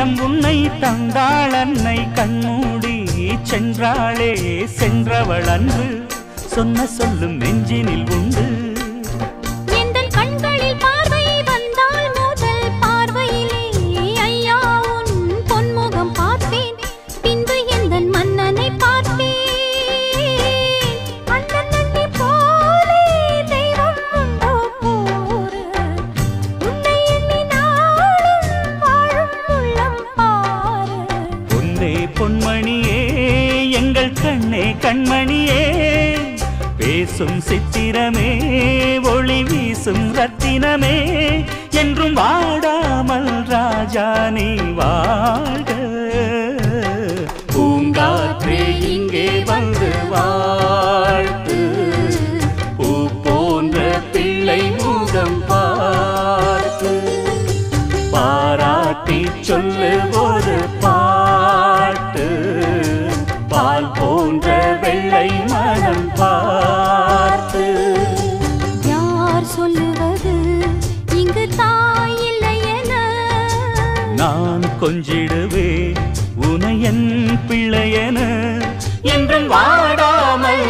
என்னிடம் உன்னை தந்தாள் அன்னை கண்மூடி சென்றாளே சென்றவள் அன்று. சொன்ன சொல்லும் நெஞ்சினில் உண்டு. பொன்னே பொன்மணியே எங்கள் கண்ணே கண்மணியே. பேசும் சித்திரமே ஒளி வீசும் ரத்தினமே. என்றும் வாடாமல் ராஜா நீ வாழ்க. பூங்காற்றே இங்கே வந்து வாழ்த்து. பூ போன்ற பிள்ளை முகம் பார்த்து. பாராட்டி சொல்லு பா போன்ற வெள்ளை மனம் பார்த்து. யார் சொல்லுவது? இங்கு தாயில்லை என. நான் கொஞ்சிடுவே உனையன் பிள்ளையன என்றும் வாடாமல்